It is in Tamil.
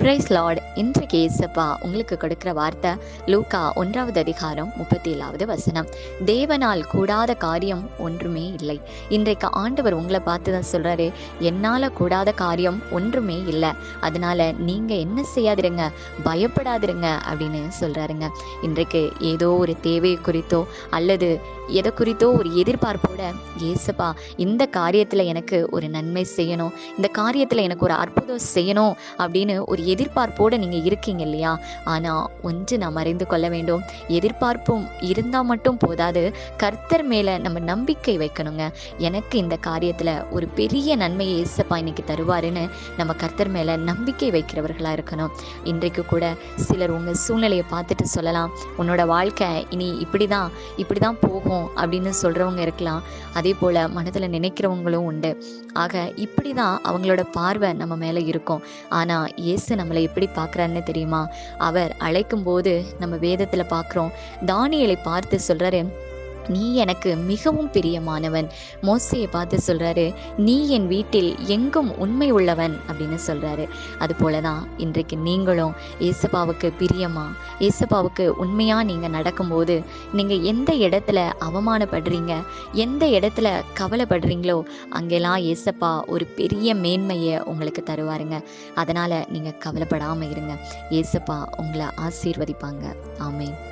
பிரைஸ் லார்ட் இன்றைக்கு இயேசப்பா உங்களுக்கு கொடுக்கிற வார்த்தை லூக்கா ஒன்றாவது அதிகாரம் முப்பத்தி ஏழாவது வசனம். தேவனால் கூடாத காரியம் ஒன்றுமே இல்லை. இன்றைக்கு ஆண்டவர் உங்களை பார்த்து தான் சொல்கிறாரு என்னால் கூடாத காரியம் ஒன்றுமே இல்லை. அதனால நீங்கள் என்ன செய்யாதிருங்க பயப்படாதிருங்க அப்படின்னு சொல்றாருங்க. இன்றைக்கு ஏதோ ஒரு தேவை குறித்தோ அல்லது எதை குறித்தோ ஒரு எதிர்பார்ப்போட ஏசப்பா இந்த காரியத்தில் எனக்கு ஒரு நன்மை செய்யணும் இந்த காரியத்தில் எனக்கு ஒரு அற்புதம் செய்யணும் அப்படின்னு ஒரு எதிர்பார்ப்போடு நீங்கள் இருக்கீங்க இல்லையா? ஆனால் ஒன்று நாம் அறிந்து கொள்ள வேண்டும். எதிர்பார்ப்பும் இருந்தால் மட்டும் போதாது. கர்த்தர் மேலே நம்ம நம்பிக்கை வைக்கணுங்க. எனக்கு இந்த காரியத்தில் ஒரு பெரிய நன்மையை ஏசப்பா இன்னைக்கு தருவாருன்னு நம்ம கர்த்தர் மேலே நம்பிக்கை வைக்கிறவர்களாக இருக்கணும். இன்றைக்கு கூட சிலர் உங்கள் சூழ்நிலையை பார்த்துட்டு சொல்லலாம். உன்னோட வாழ்க்கை இனி இப்படி தான் இப்படி தான் போகும் அப்படின்னு சொல்கிறவங்க இருக்கலாம். அதே போல் மனதில் நினைக்கிறவங்களும் உண்டு. ஆக இப்படி தான் அவங்களோட பார்வை நம்ம மேலே இருக்கும். ஆனால் இயேசு நம்மளை எப்படி பார்க்குறாருன்னு தெரியுமா? அவர் அழைக்கும் போது நம்ம வேதத்தில் பார்க்குறோம். தானியலை பார்த்து சொல்கிறாரு நீ எனக்கு மிகவும் பிரியமானவன். மோசையை பார்த்து சொல்கிறாரு நீ என் வீட்டில் எங்கும் உண்மை உள்ளவன் அப்படின்னு சொல்கிறாரு அது போல தான் இன்றைக்கு நீங்களும் ஏசப்பாவுக்கு பிரியமா? ஏசப்பாவுக்கு உண்மையாக நீங்கள் நடக்கும்போது நீங்கள் எந்த இடத்துல அவமானப்படுறீங்க? எந்த இடத்துல கவலைப்படுறீங்களோ அங்கெல்லாம் ஏசப்பா ஒரு பெரிய மேன்மையை உங்களுக்கு தருவாருங்க. அதனால் நீங்கள் கவலைப்படாமல் இருங்க. ஏசப்பா உங்களை ஆசீர்வதிப்பாங்க. ஆமேன்.